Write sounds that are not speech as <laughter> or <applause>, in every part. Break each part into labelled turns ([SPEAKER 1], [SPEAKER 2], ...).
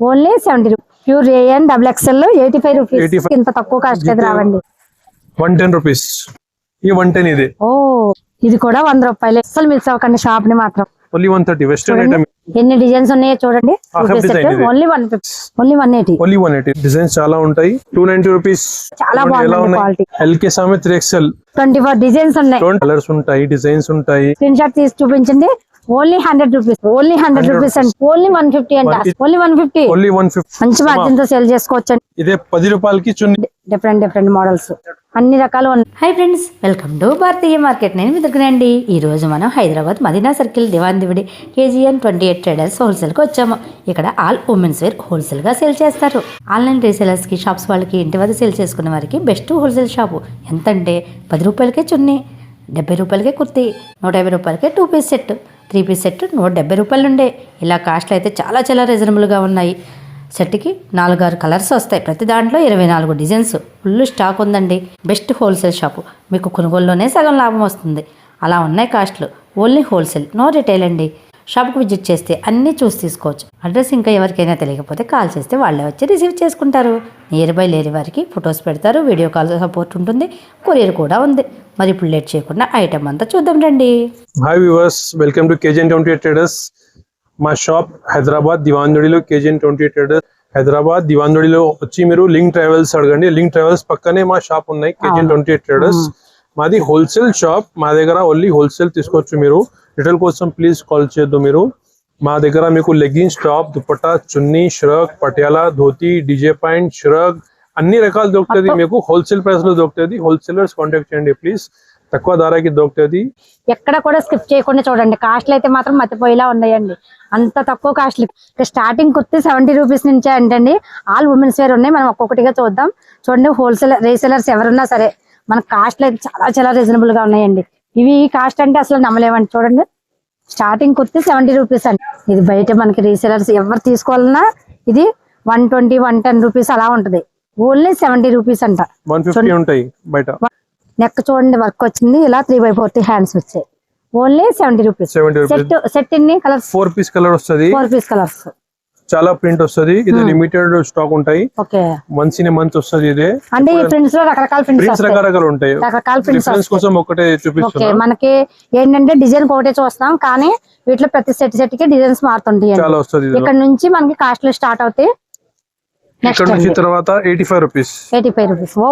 [SPEAKER 1] Only seventy rupees pure AN double XL eighty five rupees
[SPEAKER 2] 85.
[SPEAKER 1] ఇంత తక్కువ cost అయితే రావండి.
[SPEAKER 2] వన్ టెన్ రూపీస్ ఈ వన్ టెన్ ఇది.
[SPEAKER 1] ఓ ఇది కూడా వంద రూపాయలు. అసలు మిస్ అవ్వకండి షాప్ని మాత్రం
[SPEAKER 2] only one thirty western. Item
[SPEAKER 1] ఎన్ని డిజైన్స్ ఉన్నాయో చూడండి. Only one only one eighty
[SPEAKER 2] only one eighty designs చాలా ఉంటాయి. టూ నైన్టీ రూపీస్
[SPEAKER 1] చాలా
[SPEAKER 2] ఉన్నాయి.
[SPEAKER 1] quality.
[SPEAKER 2] Like same three XL
[SPEAKER 1] twenty four designs ఉన్నాయి.
[SPEAKER 2] కలర్స్ ఉంటాయి. డిజైన్స్ ఉంటాయి.
[SPEAKER 1] స్క్రీన్ షాట్ తీసి చూపించండి. Only hundred rupees only hundred
[SPEAKER 2] 100
[SPEAKER 1] rupees అండి ఓన్లీ వన్ ఫిఫ్టీ అండి
[SPEAKER 2] 150.
[SPEAKER 1] Only one fifty
[SPEAKER 2] only one fifty
[SPEAKER 1] మంచి మార్జిన్తో సేల్ చేసుకోవచ్చు అండి
[SPEAKER 2] ఇదే పది రూపాయలకి చున్ని.
[SPEAKER 1] డిఫరెంట్ డిఫరెంట్ మోడల్స్ అన్ని రకాలు ఉన్నాయి.
[SPEAKER 3] హాయ్ ఫ్రెండ్స్ వెల్కమ్ టు భారతీయ మార్కెట్ నేను మిదుకునండి ఈ రోజు మనం Hyderabad Madina circle Diwan Devdi KGN twenty eight traders హోల్సేల్కి వచ్చాము. ఇక్కడ ఆల్ ఉమెన్స్ వేర్ హోల్సేల్గా సేల్ చేస్తారు. ఆన్లైన్ రీసేలర్స్కి షాప్స్ వాళ్ళకి ఇంటి వద్ద సేల్ చేసుకునే వారికి బెస్ట్ హోల్సేల్ షాపు ఎంతంటే పది రూపాయలకే చున్నీ డెబ్బై రూపాయలకే కుర్తీ నూట యాభై రూపాయలకే two piece set three piece set నూట డెబ్బై రూపాయలు ఉండే ఇలా కాస్ట్లు అయితే చాలా చాలా రీజనబుల్గా ఉన్నాయి. సెట్కి నాలుగారు కలర్స్ వస్తాయి. ప్రతి దాంట్లో ఇరవై నాలుగు డిజైన్స్. ఫుల్ స్టాక్ ఉందండి. Best wholesale shop. మీకు కొనుగోలులోనే సగం లాభం వస్తుంది. అలా ఉన్నాయి కాస్ట్లు. Only wholesale. నో రిటైల్ అండి. షాప్కి విజిట్ చేస్తే అన్నీ చూసి తీసుకోవచ్చు. అడ్రస్ ఇంకా ఎవరికైనా తెలియకపోతే కాల్ చేస్తే వాళ్ళే వచ్చి రిసీవ్ చేసుకుంటారు. నియర్ బై లేని వారికి ఫొటోస్ పెడతారు వీడియో కాల్ సపోర్ట్ ఉంటుంది కొరియర్ కూడా ఉంది. మరి ఇప్పుడు లేట్ చేయకుండా ఐటమ్ అంతా చూద్దాం రండి.
[SPEAKER 2] Hi viewers welcome to KGN twenty eight traders మా shop Hyderabad దివాందొడిలో KGN twenty eight traders Hyderabad దివాందొడిలో వచ్చి మీరు లింక్ ట్రావెల్స్ అడగండి. లింక్ ట్రావెల్స్ పక్కనే మా షాప్ ఉన్నాయి కేజీఎన్ ట్వంటీ ఎయిట్ ట్రేడర్స్ మాది హోల్సేల్ షాప్. మా దగ్గర ఓన్లీ హోల్సేల్ తీసుకోవచ్చు మీరు. రిటైల్ కోసం ప్లీజ్ కాల్ చేయొద్దు మీరు. మా దగ్గర మీకు లెగ్గిన్స్ టాప్ దుపట్టా చున్నీ షరక్ పటియాలా ధోతి డీజే పాయింట్ షరక్ అన్ని రకాలు దొరుకుతుంది మీకు. హోల్సేల్ ప్రైస్లో దొరుకుతుంది. హోల్సేలర్స్ కాంటాక్ట్ చేయండి ప్లీజ్ తక్కువ ధరకి దొరుకుతుంది.
[SPEAKER 1] ఎక్కడ కూడా స్కిప్ చేయకుండా చూడండి. కాస్ట్లు అయితే మాత్రం మతిపోయేలా ఉన్నాయండి. అంత తక్కువ కాస్ట్లు స్టార్టింగ్ కుర్తి సెవెంటీ రూపీస్ నుంచే అంటండి. ఆల్ ఉమెన్స్ వేర్ ఉన్నాయి. మనం ఒక్కొక్కటిగా చూద్దాం. చూడండి హోల్సేల్ రీసేలర్స్ ఎవరున్నా సరే మన కాస్ట్లు అయితే చాలా చాలా రీజనబుల్గా ఉన్నాయండి. ఇవి కాస్ట్ అంటే అసలు నమ్మలేమండి చూడండి. స్టార్టింగ్ కుర్తి సెవెంటీ రూపీస్ అండి. ఇది బయట మనకి రీసేలర్స్ ఎవరు తీసుకోవాలన్నా ఇది one twenty one ten rupees అలా ఉంటది. ఓన్లీ సెవెంటీ రూపీస్ అంట. నెక్ చూడండి. వర్క్ వచ్చింది. ఇలా త్రీ బై ఫోర్టీ హ్యాండ్స్ వచ్చాయి. Only seventy rupees
[SPEAKER 2] seventy rupees
[SPEAKER 1] set set ఎన్ని కలర్స్
[SPEAKER 2] ఫోర్ పీస్ కలర్ వస్తది.
[SPEAKER 1] ఫోర్ పీస్ కలర్స్
[SPEAKER 2] చాలా ప్రింట్ వస్తది. ఇది లిమిటెడ్ స్టాక్ ఉంటాయి. మంత్స్ ఇన్ మంత్ వస్తది ఇది.
[SPEAKER 1] అంటే ఈ ప్రింట్స్లో రకరకాల ప్రింట్స్
[SPEAKER 2] రకరకాలు ఉంటాయి.
[SPEAKER 1] రకరకాల ప్రింట్స్
[SPEAKER 2] కోసం ఒకటే
[SPEAKER 1] ఓకే
[SPEAKER 2] చూపిస్తున్నా
[SPEAKER 1] మనకి ఏంటంటే డిజైన్ ఒకటే చూస్తాం కానీ వీటిలో ప్రతి సెట్ సెట్కి డిజైన్స్ మారుతుంటాయి.
[SPEAKER 2] చాలా వస్తది
[SPEAKER 1] ఇక్కడ నుంచి మనకి కాస్ట్లు స్టార్ట్ అవుతాయి.
[SPEAKER 2] ఇక్కడ నుంచి తర్వాత eighty five rupees
[SPEAKER 1] eighty five rupees ఓ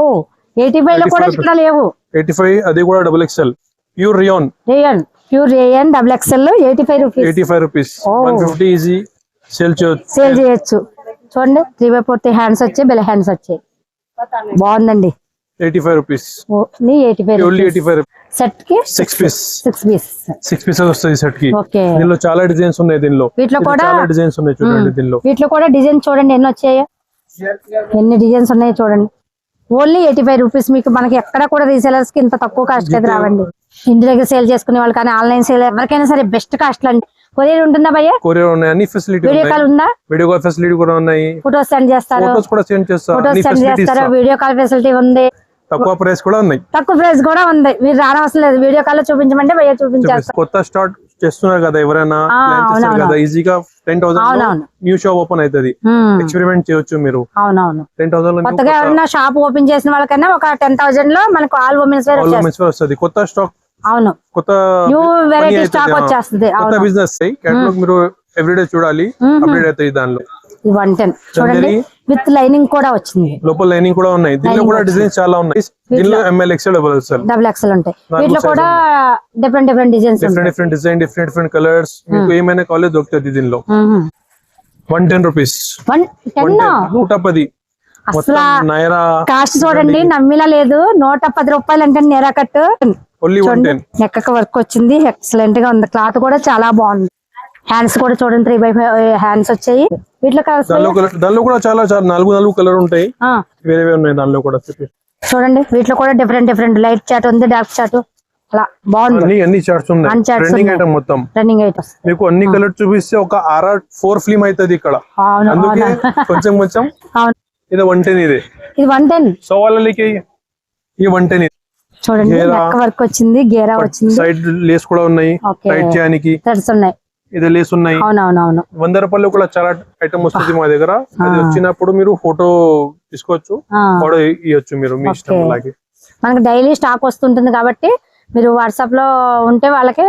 [SPEAKER 1] ఎయిటీ ఫైవ్లో
[SPEAKER 2] 85
[SPEAKER 1] కూడా ఇక్కడ లేవు.
[SPEAKER 2] ఎయిటీ ఫైవ్ అది కూడా double XL pure rayon
[SPEAKER 1] rayon pure rayon double XL eighty five rupees
[SPEAKER 2] eighty five rupees. One fifty easy sale చేయొచ్చు.
[SPEAKER 1] చూడండి త్రీ బై ఫోర్టీ హ్యాండ్స్ వచ్చాయి bell hands వచ్చాయి. బాగుందండి.
[SPEAKER 2] ఎయిటీ ఫైవ్ రూపీస్
[SPEAKER 1] సెట్కి
[SPEAKER 2] six piece
[SPEAKER 1] six piece
[SPEAKER 2] six pieces వస్తుంది సెట్కి.
[SPEAKER 1] Okay.
[SPEAKER 2] దీనిలో చాలా డిజైన్స్ ఉన్నాయి దీనిలో.
[SPEAKER 1] వీటిలో
[SPEAKER 2] ఇది
[SPEAKER 1] కూడా-
[SPEAKER 2] చాలా డిజైన్స్ ఉన్నాయి చూడండి దీనిలో.
[SPEAKER 1] వీటిలో కూడా డిజైన్ చూడండి ఎన్ని వచ్చాయో. ఎన్ని డిజైన్స్ ఉన్నాయో చూడండి. ఓన్లీ ఎయిటీ ఫైవ్ రూపీస్ మీకు మనకి ఎక్కడ కూడా రీసేలర్స్కి ఇంత తక్కువ కాస్ట్ అయితే రావండి. ఇంటి దగ్గర సేల్ చేసుకునే వాళ్ళు కానీ ఆన్లైన్ సేల్ ఎవరికైనా సరే బెస్ట్ కాస్ట్ అండి. కొరియర్ ఉంటుందా భయ్య?
[SPEAKER 2] కొరియర్ ఉన్నాయి. అన్ని ఫెసిలిటీ
[SPEAKER 1] వీడియో కాల్ ఉందా?
[SPEAKER 2] వీడియో కాల్ ఫెసిలిటీ కూడా ఉన్నాయి.
[SPEAKER 1] ఫొటోస్ సెండ్ చేస్తారు?
[SPEAKER 2] ఫోటోస్ కూడా సెండ్ చేస్తా.
[SPEAKER 1] ఫొటోస్ సెండ్ చేస్తారు? వీడియో కాల్ ఫెసిలిటీ ఉంది.
[SPEAKER 2] తక్కువ ప్రైస్ కూడా ఉన్నాయి.
[SPEAKER 1] తక్కువ ప్రైస్ కూడా ఉంది. మీరు రానవసరం లేదు. వీడియో కాల్లో చూపించమంటే భయ్య చూపించేస్తారు
[SPEAKER 2] కొత్త స్టార్ట్ చేస్తున్నారు కదా ఎవరైనా? చేస్తారు. కదా? ఈజీగా ten thousand. New shop open అవుతుంది. ఎక్స్పెరిమెంట్ చేయొచ్చు మీరు.
[SPEAKER 1] అవునవును.
[SPEAKER 2] టెన్ థౌసండ్
[SPEAKER 1] కొత్తగా ఎవరైనా షాప్ ఓపెన్ చేసిన వాళ్ళకన్నా ఒక టెన్ థౌసండ్లో మనకు ఆల్ ఉమెన్స్ వేర్
[SPEAKER 2] వస్తుంది. కొత్త స్టాక్
[SPEAKER 1] అవును.
[SPEAKER 2] కొత్త
[SPEAKER 1] న్యూ వెరైటీ స్టాక్. వచ్చేస్తుంది
[SPEAKER 2] కొత్త బిజినెస్ కేటలాగ్ మీరు ఎవ్రీడే చూడాలి. అప్డేట్ అవుతాయి దానిలో.
[SPEAKER 1] One ten. చూడండి విత్ లైనింగ్ కూడా వచ్చింది.
[SPEAKER 2] లోపల లైనింగ్ కూడా ఉన్నాయి. దీనిలో కూడా డిజైన్స్ చాలా ఉన్నాయి. దీనిలో M L XL double XL
[SPEAKER 1] double XL ఉంటాయి. వీటిలో కూడా different different designs
[SPEAKER 2] different different design different different colours మీకు ఏమైనా కాలేజ్ దొరుకుతుంది దీనిలో. One ten rupees
[SPEAKER 1] one ten
[SPEAKER 2] నూట పది.
[SPEAKER 1] అసలు కాస్ట్ చూడండి నమ్మిలా లేదు. నూట పది రూపాయలు అంటే నేరా కట్టు. నెక్కకి వర్క్ వచ్చింది. ఎక్సలెంట్గా ఉంది. క్లాత్ కూడా చాలా బాగుంది. హ్యాండ్స్ కూడా చూడండి త్రీ బై ఫైవ్ హ్యాండ్స్ వచ్చాయి. వీటిలో
[SPEAKER 2] దానిలో కూడా చాలా చాలా నాలుగు నాలుగు కలర్ ఉంటాయి. వేరే వేరే ఉన్నాయి దానిలో కూడా
[SPEAKER 1] చూడండి వీటిలో కూడా డిఫరెంట్ డిఫరెంట్ లైట్ చాట్ ఉంది డార్క్ చాట్ అలా బాగుంది.
[SPEAKER 2] అన్ని చార్ట్స్ ఉన్నాయి. ఐటమ్ మొత్తం.
[SPEAKER 1] రన్నింగ్ ఐటమ్స్
[SPEAKER 2] మీకు అన్ని కలర్ చూపిస్తే ఒక ఆర్ ఆర్ ఫోర్ ఫిల్మ్ అవుతుంది ఇక్కడ అందుకే కొంచెం కొంచెం ఇది వన్ టెన్ ఇది.
[SPEAKER 1] ఇది వన్ టెన్
[SPEAKER 2] సో వాళ్ళకి ఈ వన్ టెన్
[SPEAKER 1] చూడండి వర్క్ వచ్చింది గేరా వచ్చింది.
[SPEAKER 2] సైడ్ లేస్ కూడా ఉన్నాయి టైట్ చేయడానికి.
[SPEAKER 1] థ్రెడ్స్ ఉన్నాయి.
[SPEAKER 2] ఇది లేస్ ఉన్నాయి.
[SPEAKER 1] అవునవునవును.
[SPEAKER 2] వంద రూపాయలు కూడా చాలా ఐటమ్ వస్తుంది మా దగ్గర. అది వచ్చినప్పుడు మీరు ఫోటో తీసుకోవచ్చు ఫోటో ఇవ్వచ్చు మీరు మీ ఇష్టం. అలాగే.
[SPEAKER 1] మనకి డైలీ స్టాక్ వస్తుంటుంది కాబట్టి మీరు వాట్సాప్లో ఉంటే వాళ్ళకి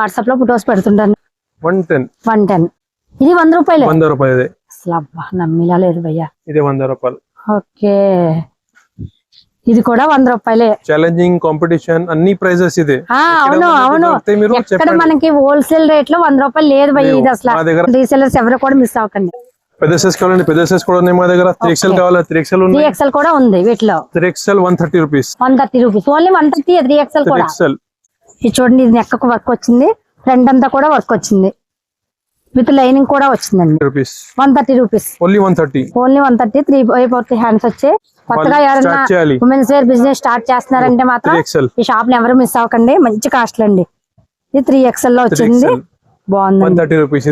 [SPEAKER 1] వాట్సాప్లో ఫొటోస్ పెడుతుంటాను
[SPEAKER 2] వన్ టెన్.
[SPEAKER 1] One ten. ఇది వంద రూపాయలు?
[SPEAKER 2] వంద రూపాయలు
[SPEAKER 1] అసలు అబ్బా నమ్మిలా లేదు భయ్యా.
[SPEAKER 2] ఇదే వంద రూపాయలు.
[SPEAKER 1] ఓకే. ఇది కూడా వంద రూపాయలే.
[SPEAKER 2] ఛాలెంజింగ్ కాంపిటీషన్ అన్ని ప్రైజెస్ ఇదే.
[SPEAKER 1] అవును అవును. ఎక్కడ మనకి హోల్సేల్ రేట్లో వంద రూపాయలు లేదు. ఇది అసలు. రీసెలర్స్ ఎవరు కూడా మిస్ అవ్వకండి.
[SPEAKER 2] పెద్ద సైజ్ కావాలండి పెద్ద సైజ్ కూడా ఉన్నాయి మా దగ్గర. త్రీ ఎక్స్ఎల్ కావాలా? త్రీ ఎక్స్ఎల్
[SPEAKER 1] త్రీ ఎక్స్ఎల్ కూడా ఉంది వీటిలో.
[SPEAKER 2] Three XL one thirty rupees
[SPEAKER 1] one thirty rupees only one thirty three XL కూడా.
[SPEAKER 2] ఎక్స్ఎల్
[SPEAKER 1] ఇది చూడండి ఇది నెక్కకు వర్క్ వచ్చింది. ఫ్రంట్ అంతా కూడా వర్క్ వచ్చింది. విత్ లైనింగ్ కూడా వచ్చిందండి.
[SPEAKER 2] Rupees
[SPEAKER 1] one thirty rupees
[SPEAKER 2] only one thirty
[SPEAKER 1] only one thirty three forty hands వచ్చాయి కొత్తగా ఎవరైనా. ఉమెన్స్ వేర్ బిజినెస్ స్టార్ట్ చేస్తున్నారంటే మాత్రం ఈ షాప్ని ఎవరు మిస్ అవ్వకండి. మంచి కాస్ట్ అండి. ఇది త్రీ
[SPEAKER 2] ఎక్స్ఎల్లో
[SPEAKER 1] వచ్చింది.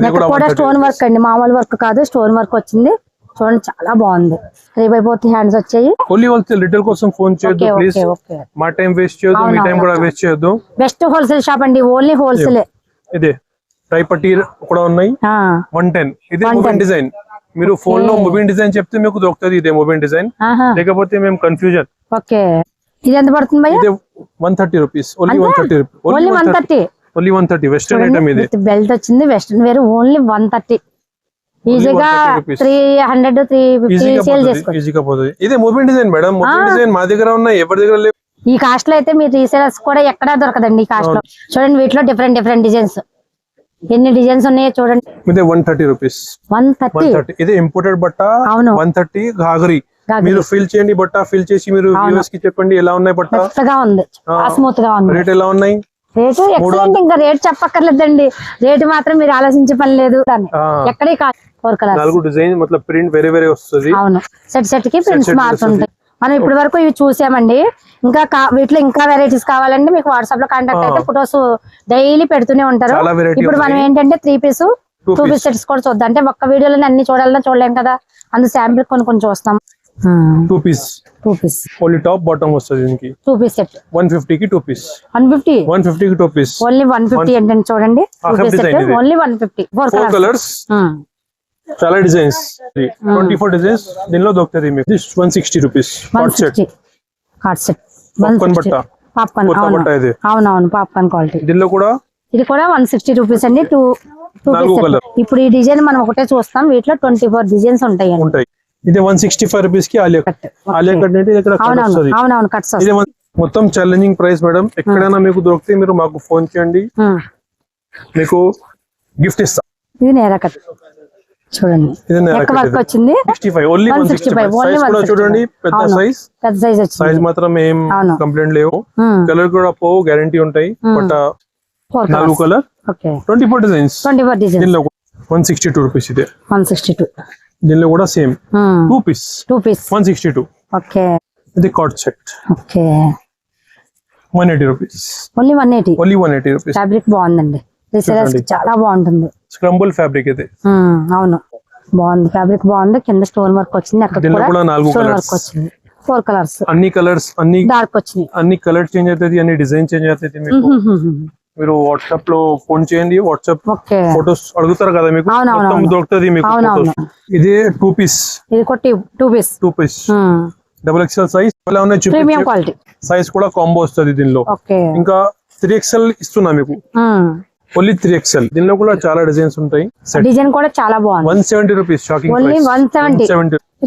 [SPEAKER 1] నెక్
[SPEAKER 2] కూడా
[SPEAKER 1] స్టోన్ వర్క్ అండి. మామూలు వర్క్ కాదు స్టోన్ వర్క్ వచ్చింది. చూడండి చాలా బాగుంది. త్రీ బై ఫోర్త్ హ్యాండ్స్ వచ్చాయి.
[SPEAKER 2] ఓన్లీ హోల్సేల్ రిటైల్ కోసం ఫోన్ చేయొద్దు
[SPEAKER 1] ఓకే
[SPEAKER 2] ప్లీజ్
[SPEAKER 1] ఓకే ఓకే
[SPEAKER 2] మా టైం వేస్ట్ చేయొద్దు మీ
[SPEAKER 1] అవును,
[SPEAKER 2] టైం
[SPEAKER 1] అవును.
[SPEAKER 2] కూడా వేస్ట్ చేయొద్దు.
[SPEAKER 1] బెస్ట్ హోల్సేల్ షాప్ అండి. ఓన్లీ హోల్సేల్
[SPEAKER 2] ఇదే. టై పట్టీ కూడా ఉన్నాయి. వన్ టెన్ ఇదే
[SPEAKER 1] 110.
[SPEAKER 2] మొబైల్ డిజైన్ మీరు ఫోన్లో మొబైల్ డిజైన్ చెప్తే మీకు దొరుకుతుంది ఇదే మొబైల్ డిజైన్ లేకపోతే మేము కన్ఫ్యూజన్
[SPEAKER 1] ఓకే. ఇది ఎంత పడుతుంది
[SPEAKER 2] ఇదే one thirty rupees only one thirty
[SPEAKER 1] only one thirty
[SPEAKER 2] only one thirty western item ఇది.
[SPEAKER 1] బెల్ట్ వచ్చింది. Western wear only one thirty ఈజీగా
[SPEAKER 2] 130 rupees.
[SPEAKER 1] Three hundred three fifty
[SPEAKER 2] ఈజీగా
[SPEAKER 1] సేల్
[SPEAKER 2] పోతుంది.
[SPEAKER 1] చేసుకోవచ్చు.
[SPEAKER 2] ఈజీగా పోతుంది. ఇదే mobile design madam mobile design మా దగ్గర ఉన్నాయి. ఎవరి దగ్గర లేవు?
[SPEAKER 1] ఈ కాస్ట్లో అయితే మీరు రీసేలర్స్ కూడా ఎక్కడా దొరకదండి ఈ కాస్ట్లో చూడండి వీటిలో డిఫరెంట్ డిఫరెంట్ డిజైన్స్ ఎన్ని డిజైన్స్ ఉన్నాయో చూడండి.
[SPEAKER 2] ఇదే one thirty rupees
[SPEAKER 1] one thirty
[SPEAKER 2] ఇది ఇంపోర్టెడ్ బట్ట?
[SPEAKER 1] అవును.
[SPEAKER 2] వన్ థర్టీ ఘాగరి. మీరు ఫిల్ చేయండి బట్ట ఫిల్ చేసి మీరు వ్యూవర్స్కి చెప్పండి ఎలా ఉన్నాయి బట్ట?
[SPEAKER 1] ఉంది. స్మూత్గా ఉంది.
[SPEAKER 2] రేట్ ఎలా ఉన్నాయి?
[SPEAKER 1] రేటు ఎక్సలెంట్ ఇంకా రేట్ చెప్పక్కర్లేదండి. రేటు మాత్రం మీరు ఆలోచించే పని లేదు ఎక్కడే కాదు.
[SPEAKER 2] నాలుగు డిజైన్ ప్రింట్ వేరే వేరే వస్తుంది.
[SPEAKER 1] అవును. సెట్ సెట్కి ప్రింట్స్ మారుతుంటాయి. మనం ఇప్పటి వరకు ఇవి చూసామండి. ఇంకా వీటిలో ఇంకా వెరైటీస్ కావాలంటే మీకు వాట్సాప్లో కాంటాక్ట్ అయితే ఫొటోస్ డైలీ పెడుతూనే ఉంటారు. ఇప్పుడు మనం. ఏంటంటే three piece two. Piece sets కూడా చూద్దాం. అంటే ఒక్క వీడియోలో అన్ని చూడాలన్నా చూడలేం కదా. అందు శాంపిల్ కొన్ని కొన్ని చూస్తాం.
[SPEAKER 2] Two piece
[SPEAKER 1] two piece
[SPEAKER 2] only top bottom వస్తుంది దీనికి.
[SPEAKER 1] Two piece set
[SPEAKER 2] one fifty కి two piece
[SPEAKER 1] one fifty
[SPEAKER 2] one fifty కి two piece
[SPEAKER 1] only one fifty ఏంటంటే చూడండి. Only one fifty four colours
[SPEAKER 2] చాలా డిజైన్స్. Twenty four designs. దీనిలో దొరుకుతుంది మీకు. One sixty rupees hot set
[SPEAKER 1] hot set
[SPEAKER 2] Popcorn బట్ట.
[SPEAKER 1] Popcorn
[SPEAKER 2] బట్ట ఇది.
[SPEAKER 1] అవునవును పాప్కార్న్ క్వాలిటీ
[SPEAKER 2] దీనిలో కూడా
[SPEAKER 1] ఇది కూడా వన్ సిక్స్టీ రూపీస్ అండి. Two two. ఇప్పుడు ఈ డిజైన్ మనం ఒకటే చూస్తాం. వీటిలో ట్వంటీ ఫోర్ డిజైన్స్ ఉంటాయండి.
[SPEAKER 2] ఉంటాయి. ఇది వన్ సిక్స్టీ ఫైవ్ రూపీస్కి ఆలియా కట్ ఆలియా కట్ అంటే ఇక్కడ
[SPEAKER 1] అవునవును కట్స్
[SPEAKER 2] ఇది మొత్తం ఛాలెంజింగ్ ప్రైస్ మేడం ఎక్కడైనా మీకు దొరికితే మీరు మాకు ఫోన్ చేయండి. మీకు గిఫ్ట్ ఇస్తా.
[SPEAKER 1] ఇది నేరా కట్ చూడండి.
[SPEAKER 2] ఇది నేరా
[SPEAKER 1] ఎక్క
[SPEAKER 2] cut
[SPEAKER 1] వర్క్
[SPEAKER 2] ఇది.
[SPEAKER 1] వచ్చింది
[SPEAKER 2] sixty five only one sixty
[SPEAKER 1] 165,
[SPEAKER 2] five
[SPEAKER 1] only
[SPEAKER 2] size కూడా
[SPEAKER 1] 165.
[SPEAKER 2] చూడండి పెద్ద. సైజ్
[SPEAKER 1] పెద్ద సైజ్
[SPEAKER 2] మాత్రం ఏం. కంప్లైంట్ లేవు. కలర్ కూడా పోవు గ్యారంటీ ఉంటాయి. బట్ నాలుగు colour twenty four designs
[SPEAKER 1] twenty four design
[SPEAKER 2] దీనిలో వన్ సిక్స్టీ టూ రూపీస్ ఇదే.
[SPEAKER 1] వన్ సిక్స్టీ టూ
[SPEAKER 2] దీనిలో కూడా same two piece
[SPEAKER 1] two piece
[SPEAKER 2] one sixty two
[SPEAKER 1] okay.
[SPEAKER 2] ఇది cot set
[SPEAKER 1] okay.
[SPEAKER 2] One eighty rupees
[SPEAKER 1] only one eighty
[SPEAKER 2] only one eighty rupees
[SPEAKER 1] fabric బాగుందండి. Resellers. చాలా బాగుంటుంది.
[SPEAKER 2] Scramble fabric ఇది
[SPEAKER 1] అవును. బాగుంది. ఫ్యాబ్రిక్ బాగుంది. కింద స్టోన్ వర్క్ వచ్చింది. అక్కడ కూడా స్టోన్. వర్క్ వచ్చింది. ఫోర్ కలర్స్
[SPEAKER 2] అన్ని కలర్స్ అన్ని
[SPEAKER 1] డార్క్ వచ్చినాయి.
[SPEAKER 2] అన్ని కలర్ చేంజ్ అవుతుంది అన్ని డిజైన్ చేంజ్ అవుతుంది మీకు. మీరు వాట్సాప్లో ఫోన్ చేయండి. వాట్సాప్ ఫొటోస్ అడుగుతారు కదా మీకు. మొత్తం. దొరుకుతుంది మీకు ఇదే టూ పీస్
[SPEAKER 1] ఇది కొట్టి two piece
[SPEAKER 2] two piece double XL size ఎలా ఉన్నాయి
[SPEAKER 1] ప్రీమియం
[SPEAKER 2] చూపించి
[SPEAKER 1] క్వాలిటీ
[SPEAKER 2] సైజ్ కూడా కాంబో వస్తుంది దీనిలో. ఇంకా త్రీ ఎక్స్ఎల్ ఇస్తున్నా మీకు. ఓన్లీ త్రీ ఎక్స్ఎల్ దీనిలో కూడా చాలా డిజైన్స్ ఉంటాయి.
[SPEAKER 1] డిజైన్ కూడా చాలా బాగుంది.
[SPEAKER 2] One seventy rupees shocking
[SPEAKER 1] only one seventy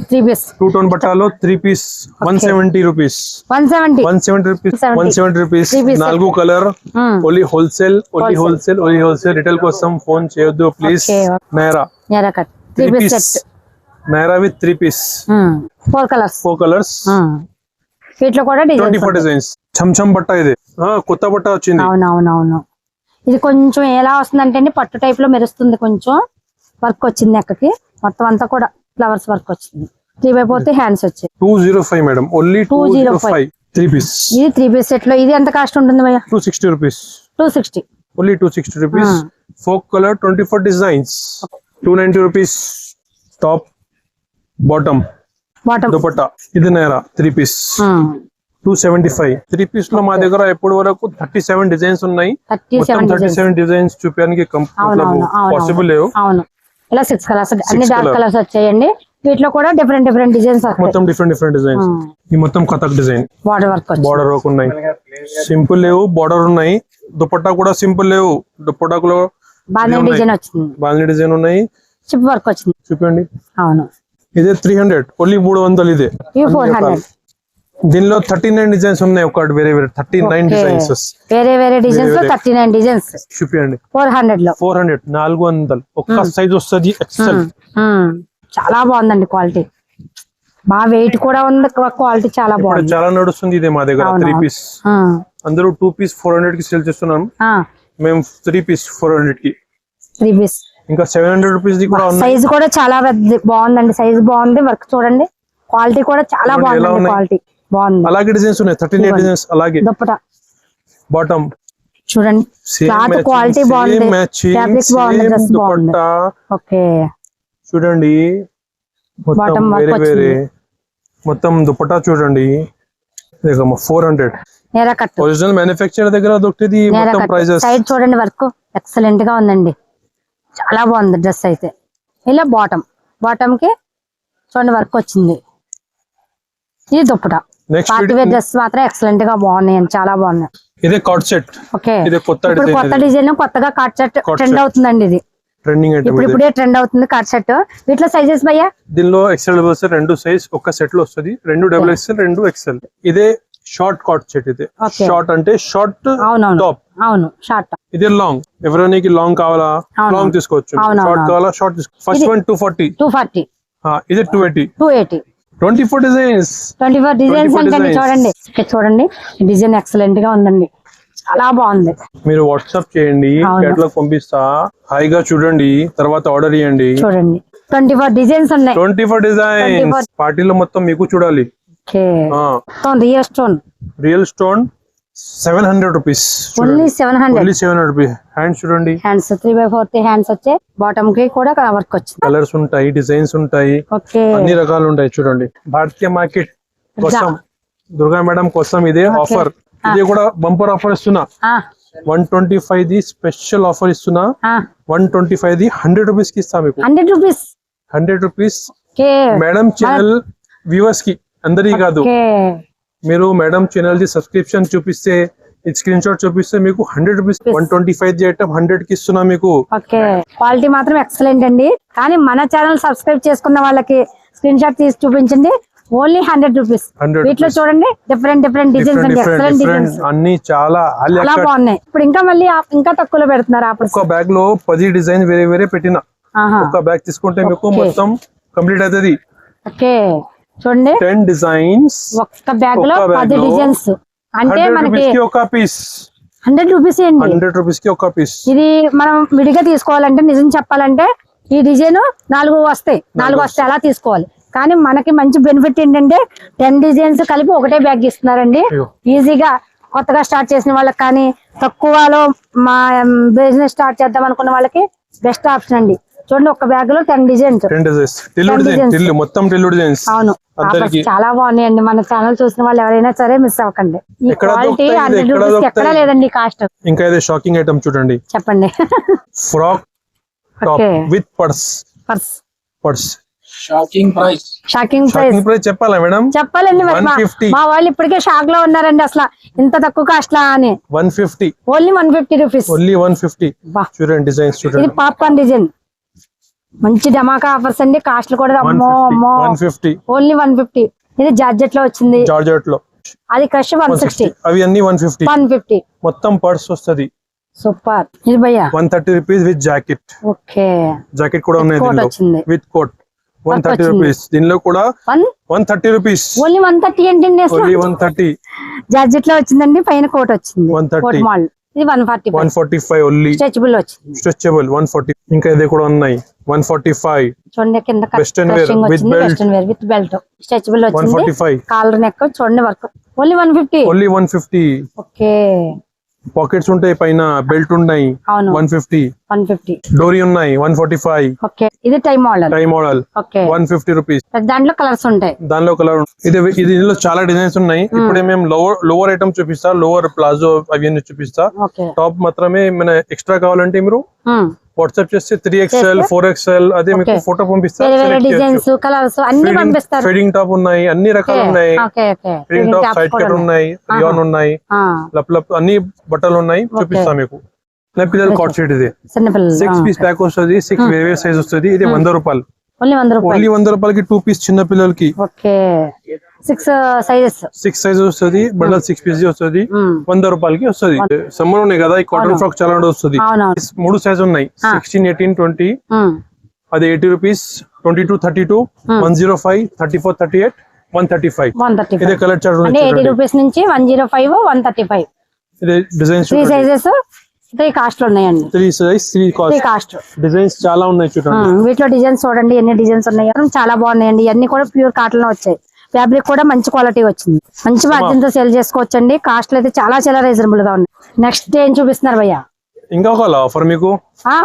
[SPEAKER 1] three piece
[SPEAKER 2] two tone బట్టాలో three piece one seventy rupees
[SPEAKER 1] one seventy
[SPEAKER 2] one seventy rupees
[SPEAKER 1] 170.
[SPEAKER 2] One seventy rupees నాలుగు colour only wholesale only. Wholesale only wholesale retail కోసం phone చేయొద్దు please Naira
[SPEAKER 1] three piece
[SPEAKER 2] Naira with three piece
[SPEAKER 1] four colours
[SPEAKER 2] four colours
[SPEAKER 1] వీటిలో కూడా
[SPEAKER 2] twenty four designs cham బట్ట ఇది. ఆ, కొత్త బట్ట వచ్చింది.
[SPEAKER 1] అవునవునవును. ఇది కొంచెం ఎలా వస్తుందంటే అండి పట్టు టైప్లో మెరుస్తుంది కొంచెం వర్క్ వచ్చింది ఎక్కకి మొత్తం అంతా కూడా ఫ్లవర్స్ వర్క్ వచ్చింది. త్రీ బై ఫోర్త్ హ్యాండ్స్ వచ్చాయి.
[SPEAKER 2] Two zero five madam only two zero
[SPEAKER 1] 205.
[SPEAKER 2] Five three piece
[SPEAKER 1] ఇది త్రీ పీస్ సెట్లో ఇది ఎంత కాస్ట్ ఉంటుంది భయ్య?
[SPEAKER 2] Two sixty rupees
[SPEAKER 1] two sixty
[SPEAKER 2] only two sixty rupees. Folk colour twenty four designs two ninety rupees top bottom
[SPEAKER 1] bottom
[SPEAKER 2] dupatta ఇది Naira three piece two seventy five three పీస్లో మా దగ్గర ఎప్పటి వరకు థర్టీ సెవెన్ డిజైన్స్ ఉన్నాయి
[SPEAKER 1] thirty seven
[SPEAKER 2] designs చూపించడానికి possible. లేవు.
[SPEAKER 1] ఇలా six colours అన్ని డార్క్. కలర్స్ వచ్చాయండి. వీటిలో కూడా డిఫరెంట్ డిఫరెంట్ డిజైన్స్
[SPEAKER 2] మొత్తం డిఫరెంట్ డిఫరెంట్ డిజైన్స్ ఈ మొత్తం Kathak design
[SPEAKER 1] border work
[SPEAKER 2] border work ఉన్నాయి. సింపుల్ లేవు బార్డర్ ఉన్నాయి. దుపట్టా కూడా సింపుల్ లేవు. దుపట్టాకులో
[SPEAKER 1] బాగా. డిజైన్ వచ్చింది.
[SPEAKER 2] బాగా డిజైన్ ఉన్నాయి.
[SPEAKER 1] చిప్ వర్క్ వచ్చింది.
[SPEAKER 2] చూపండి
[SPEAKER 1] అవును.
[SPEAKER 2] ఇదే త్రీ హండ్రెడ్ ఓన్లీ మూడు వందలు ఇదే.
[SPEAKER 1] ఫోర్ హండ్రెడ్
[SPEAKER 2] దీనిలో థర్టీ నైన్ డిజైన్స్ ఉన్నాయి ఒకటి వేరే వేరే థర్టీ నైన్ డిజైన్స్
[SPEAKER 1] వేరే వేరే డిజైన్స్. Thirty nine designs.
[SPEAKER 2] చూపించండి
[SPEAKER 1] ఫోర్ హండ్రెడ్లో
[SPEAKER 2] ఫోర్ హండ్రెడ్ నాలుగు వందలు. ఒక్క సైజ్ వస్తుంది ఎక్సెల్.
[SPEAKER 1] చాలా బాగుందండి క్వాలిటీ. బాగా వెయిట్ కూడా ఉంది క్వాలిటీ చాలా బాగుంది.
[SPEAKER 2] చాలా నడుస్తుంది ఇదే మా దగ్గర త్రీ. పీస్. అందరూ టూ పీస్ ఫోర్ హండ్రెడ్కి సేల్ చేస్తున్నాం. మేము త్రీ పీస్ ఫోర్ హండ్రెడ్కి.
[SPEAKER 1] త్రీ పీస్
[SPEAKER 2] ఇంకా సెవెన్ హండ్రెడ్ రూపీస్ కూడా
[SPEAKER 1] సైజ్ కూడా చాలా పెద్ద బాగుందండి. సైజ్ బాగుంది వర్క్ చూడండి. క్వాలిటీ కూడా చాలా
[SPEAKER 2] ఉన్నాయి?
[SPEAKER 1] క్వాలిటీ బాగుంది.
[SPEAKER 2] అలాగే డిజైన్స్ ఉన్నాయి. థర్టీ నైన్
[SPEAKER 1] ఇదిగోండి.
[SPEAKER 2] డిజైన్స్ అలాగే.
[SPEAKER 1] దుప్పట.
[SPEAKER 2] బాటమ్
[SPEAKER 1] చూడండి. క్లాత్ క్వాలిటీ బాగుంది. ఫ్యాబ్రిక్ బాగుంది డ్రెస్ బాగుంది. ఓకే.
[SPEAKER 2] చూడండి. మొత్తం వేరే వేరే. దుపట్టా చూడండి. ఫోర్ హండ్రెడ్ ఒరిజినల్ మ్యానుఫ్యాక్చర్ దగ్గర దొరికింది మొత్తం ప్రైజెస్
[SPEAKER 1] సైడ్ చూడండి వర్క్. ఎక్సలెంట్గా ఉందండి. చాలా బాగుంది డ్రెస్ అయితే. ఇలా బాటమ్ బాటమ్కి చూడండి వర్క్ వచ్చింది. ఇది దుప్పట. పార్టీ వేర్ డ్రెస్ మాత్రం ఎక్సలెంట్గా బాగున్నాయి చాలా బాగున్నాయి.
[SPEAKER 2] ఇదే కార్డ్ సెట్
[SPEAKER 1] ఓకే.
[SPEAKER 2] ఇది కొత్త
[SPEAKER 1] కొత్త డిజైన్ కొత్తగా కట్ సెట్ ట్రెండ్. అవుతుందండి ఇది.
[SPEAKER 2] ట్రెండింగ్
[SPEAKER 1] ఇప్పుడు ఇప్పుడే ట్రెండ్ అవుతుంది కట్ సెట్ వీటిలో సైజెస్ భయ్యా?
[SPEAKER 2] దీనిలో ఎక్సెల్ డబుల్ ఎక్సెల్ రెండు సైజ్ ఒక సెట్లో వస్తుంది. రెండు డబుల్ ఎక్సెల్ రెండు ఎక్సెల్ ఇదే షార్ట్ కార్డ్ సెట్ ఇది. షార్ట్ అంటే షార్ట్ టాప్
[SPEAKER 1] అవును షార్ట్
[SPEAKER 2] ఇదే లాంగ్ ఎవరైనా లాంగ్ కావాలా. లాంగ్ తీసుకోవచ్చు. షార్ట్. కావాలా? Short first one two forty
[SPEAKER 1] two forty
[SPEAKER 2] ఇది two eighty
[SPEAKER 1] two eighty
[SPEAKER 2] twenty four designs.
[SPEAKER 1] Twenty four designs
[SPEAKER 2] 24
[SPEAKER 1] అంటే. చూడండి. చూడండి. డిజైన్ ఎక్సలెంట్గా ఉందండి. చాలా బాగుంది.
[SPEAKER 2] మీరు వాట్సాప్ చేయండి. కేటలాగ్ పంపిస్తా. హాయిగా చూడండి. తర్వాత ఆర్డర్ చేయండి
[SPEAKER 1] చూడండి. ట్వంటీ ఫోర్ డిజైన్స్ ఉన్నాయి.
[SPEAKER 2] Twenty four designs.
[SPEAKER 1] 24
[SPEAKER 2] పార్టీలో మొత్తం మీకు చూడాలి.
[SPEAKER 1] Real stone
[SPEAKER 2] real stone seven hundred rupees
[SPEAKER 1] only seven hundred
[SPEAKER 2] only seven hundred rupees hand చూడంండి.
[SPEAKER 1] Hands three by fourth hands వచ్చే బాటమ్కి కూడా వర్క్ వచ్చింది.
[SPEAKER 2] కలర్స్ ఉంటాయి డిజైన్స్ ఉంటాయి.
[SPEAKER 1] ఓకే
[SPEAKER 2] అన్ని రకాలు ఉంటాయి చూడండి. భారతీయ మార్కెట్ కోసం దుర్గా మేడం కోసం ఇదే ఆఫర్ ఇది కూడా బంపర్ ఆఫర్ ఇస్తున్నా. వన్ ట్వంటీ ఫైవ్ ది స్పెషల్ ఆఫర్ ఇస్తున్నా. వన్ ట్వంటీ ఫైవ్ ది హండ్రెడ్ రూపీస్కి ఇస్తా మీకు.
[SPEAKER 1] Hundred rupees
[SPEAKER 2] hundred rupees madam channel వ్యూవర్స్కి. అందరికి కాదు. మీరు మేడం ఛానల్ ది సబ్స్క్రిప్షన్ చూపిస్తే స్క్రీన్ షాట్ చూపిస్తే మీకు hundred rupees one twenty five the item హండ్రెడ్కి ఇస్తున్నా మీకు.
[SPEAKER 1] ఓకే. క్వాలిటీ మాత్రం ఎక్సలెంట్ అండి. కానీ మన ఛానల్ సబ్స్క్రైబ్ చేసుకున్న వాళ్ళకి స్క్రీన్ షాట్ తీసి చూపించండి ఓన్లీ హండ్రెడ్ రూపీస్
[SPEAKER 2] 100
[SPEAKER 1] వీటిలో. చూడండి డిఫరెంట్ డిఫరెంట్ డిజైన్స్ అండి. ఎక్సలెంట్ డిజైన్స్
[SPEAKER 2] అన్ని చాలా
[SPEAKER 1] చాలా బాగున్నాయి. ఇప్పుడు ఇంకా మళ్ళీ ఇంకా తక్కువలో పెడుతున్నారు
[SPEAKER 2] ఒక బ్యాగ్లో పది డిజైన్ వేరే వేరే పెట్టిన. ఒక బ్యాగ్ తీసుకుంటే మీకు. మొత్తం కంప్లీట్ అవుతుంది.
[SPEAKER 1] ఓకే. చూడండి.
[SPEAKER 2] టెన్ డిజైన్స్
[SPEAKER 1] ఒక్క
[SPEAKER 2] బ్యాగ్లో
[SPEAKER 1] పది డిజైన్స్ అంటే మనకి
[SPEAKER 2] ఒక పీస్
[SPEAKER 1] హండ్రెడ్ రూపీస్ అండి?
[SPEAKER 2] హండ్రెడ్ రూపీస్కి ఒక పీస్
[SPEAKER 1] ఇది మనం విడిగా తీసుకోవాలంటే నిజం చెప్పాలంటే ఈ డిజైన్ నాలుగు వస్తాయి. నాలుగు వస్తాయి అలా తీసుకోవాలి. కానీ మనకి మంచి బెనిఫిట్ ఏంటంటే టెన్ డిజైన్స్ కలిపి ఒకటే బ్యాగ్ ఇస్తున్నారండి. ఈజీగా కొత్తగా స్టార్ట్ చేసిన వాళ్ళకి కానీ తక్కువలో మా బిజినెస్ స్టార్ట్ చేద్దాం అనుకున్న వాళ్ళకి బెస్ట్ ఆప్షన్ అండి. చూడండి ఒక బ్యాగ్లో టెన్ డిజైన్స్
[SPEAKER 2] టెన్ డిజైన్స్ టిల్లు
[SPEAKER 1] Ten
[SPEAKER 2] డిజైన్
[SPEAKER 1] designs.
[SPEAKER 2] టిల్లు మొత్తం టిల్లు డిజైన్స్
[SPEAKER 1] అవును. చాలా బాగున్నాయండి. మన ఛానల్ చూసిన వాళ్ళు ఎవరైనా సరే మిస్ అవ్వకండి. ఈ
[SPEAKER 2] ఎక్కడ
[SPEAKER 1] క్వాలిటీ హండ్రెడ్
[SPEAKER 2] ఎక్కడ
[SPEAKER 1] రూపీస్ ఎక్కడా
[SPEAKER 2] దొరుకుతాయి?
[SPEAKER 1] లేదండి కాస్ట్
[SPEAKER 2] ఇంకా ఇది షాకింగ్ ఐటమ్ చూడండి.
[SPEAKER 1] చెప్పండి.
[SPEAKER 2] Frock top. With purse
[SPEAKER 1] purse
[SPEAKER 2] purse
[SPEAKER 4] shocking price
[SPEAKER 1] shocking price
[SPEAKER 2] చెప్పాలా మేడం?
[SPEAKER 1] చెప్పాలండి మరి మా-
[SPEAKER 2] 150.
[SPEAKER 1] మా వాళ్ళు ఇప్పటికే షాక్లో ఉన్నారండి అసలు. ఇంత తక్కువ కాస్ట్ లా అని.
[SPEAKER 2] One fifty
[SPEAKER 1] only one fifty rupees
[SPEAKER 2] only one fifty చూడండి డిజైన్స్
[SPEAKER 1] ఇది
[SPEAKER 2] చూడండి.
[SPEAKER 1] పాప్కార్న్ డిజైన్ మంచి డమాకా ఆఫర్స్ అండి. కాస్ట్లు కూడా
[SPEAKER 2] వన్
[SPEAKER 1] అమ్మో అమ్మో.
[SPEAKER 2] One
[SPEAKER 1] only one fifty. ఇది జార్జెట్లో వచ్చింది.
[SPEAKER 2] జార్జెట్లో
[SPEAKER 1] అది క్రష్ వన్
[SPEAKER 2] వన్
[SPEAKER 1] సిక్స్టీ.
[SPEAKER 2] అవి అన్ని వన్ ఫిఫ్టీ.
[SPEAKER 1] One fifty.
[SPEAKER 2] మొత్తం పర్స్ వస్తది.
[SPEAKER 1] సూపర్. ఇది భయ్యా?
[SPEAKER 2] One thirty rupees with jacket.
[SPEAKER 1] Okay.
[SPEAKER 2] Jacket కూడా ఉన్నాయి దీనిలో. With coat. One thirty. Rupees. దీనిలో కూడా
[SPEAKER 1] one?
[SPEAKER 2] One thirty rupees.
[SPEAKER 1] Only one thirty ఏంటండి
[SPEAKER 2] వన్ థర్టీ.
[SPEAKER 1] జార్జెట్లో వచ్చిందండి పైన కోట్ వచ్చింది.
[SPEAKER 2] 130.
[SPEAKER 1] కోట్ మాల్. ఇది one forty
[SPEAKER 2] one forty five only
[SPEAKER 1] stretchable వచ్చింది
[SPEAKER 2] స్ట్రెచబుల్ వన్ ఫార్టీ ఇంకా ఇది కూడా ఉన్నాయి. వన్ ఫార్టీ ఫైవ్
[SPEAKER 1] చూడండి కింద
[SPEAKER 2] with
[SPEAKER 1] వచ్చింది
[SPEAKER 2] belt.
[SPEAKER 1] Western wear with belt stretchable
[SPEAKER 2] one
[SPEAKER 1] వచ్చింది.
[SPEAKER 2] ఫార్టీ ఫైవ్
[SPEAKER 1] కాలర్ నెక్ చూడండి work only one fifty
[SPEAKER 2] only one fifty
[SPEAKER 1] okay
[SPEAKER 2] pockets ఉంటాయి పైన బెల్ట్ ఉన్నాయి వన్ ఫిఫ్టీ
[SPEAKER 1] వన్ ఫిఫ్టీ
[SPEAKER 2] డోరీ ఉన్నాయి వన్ ఫార్టీ ఫైవ్
[SPEAKER 1] ఓకే ఇది tie model.
[SPEAKER 2] Tie model
[SPEAKER 1] okay.
[SPEAKER 2] One fifty rupees
[SPEAKER 1] దాంట్లో colours ఉంటాయి.
[SPEAKER 2] దానిలో కలర్ ఇది ఇది ఇందులో చాలా డిజైన్స్ ఉన్నాయి. ఇప్పుడే మేము లోవర్ లోవర్ ఐటమ్ చూపిస్తా లోవర్ ప్లాజో అవన్నీ చూపిస్తా. టాప్ మాత్రమే మన ఎక్స్ట్రా కావాలంటే మీరు వాట్సాప్ చేస్తే త్రీ ఎక్స్ఎల్ ఫోర్ ఎక్స్ఎల్ అదే మీకు. ఫోటో
[SPEAKER 1] కలర్స్ అన్ని పంపిస్తారు.
[SPEAKER 2] ఫీడింగ్ టాప్ ఉన్నాయి అన్ని రకాలు ఉన్నాయి. ఫీడింగ్ టాప్ సైడ్ కట్ ఉన్నాయి రియాన్ ఉన్నాయి. లప్ లప్ అన్ని బట్టలు ఉన్నాయి చూపిస్తా మీకు. నా పిల్లలు కాట్ షీట్ ఇది. సిక్స్ పీస్ ప్యాక్ వస్తుంది సిక్స్ వేరే వేరే సైజ్ వస్తుంది ఇది వంద రూపాయలు.
[SPEAKER 1] ఓన్లీ వంద
[SPEAKER 2] రూపాయలకి టూ పీస్ చిన్న పిల్లలకి.
[SPEAKER 1] Okay. Six sizes
[SPEAKER 2] six size వస్తుంది బండల్ సిక్స్ పీస్ వస్తుంది వంద రూపాయలకి వస్తుంది. సమ్మర్ ఉన్నాయి కదా ఈ కాటన్ ఫ్రాక్ చాలా వస్తుంది. మూడు సైజ్ ఉన్నాయి. Sixteen eighteen twenty. అది eighty rupees twenty two thirty two one zero five thirty four thirty eight one thirty five ఇదే కలర్ చార్ట్
[SPEAKER 1] ఎయిటీ రూపీస్ నుంచి one zero five one thirty five
[SPEAKER 2] ఇదే designs
[SPEAKER 1] three sizes three cost ఉన్నాయండి.
[SPEAKER 2] Three size three cost designs చాలా ఉన్నాయి చూడండి.
[SPEAKER 1] వీటిలో designs చూడండి ఎన్ని డిజైన్స్ ఉన్నాయో. చాలా బాగున్నాయండి. ఇవన్నీ కూడా ప్యూర్ కాటన్లో వచ్చాయి. ఫ్యాబ్రిక్ కూడా మంచి క్వాలిటీ వచ్చింది. మంచి మార్జిన్తో సేల్ చేసుకోవచ్చండి. కాస్ట్ అయితే చాలా చాలా రీజనబుల్గా ఉన్నాయి. నెక్స్ట్ ఏం చూపిస్తున్నారు భయ్య?
[SPEAKER 2] ఇంకా ఒక ఆఫర్ మీకు.
[SPEAKER 1] ఆ,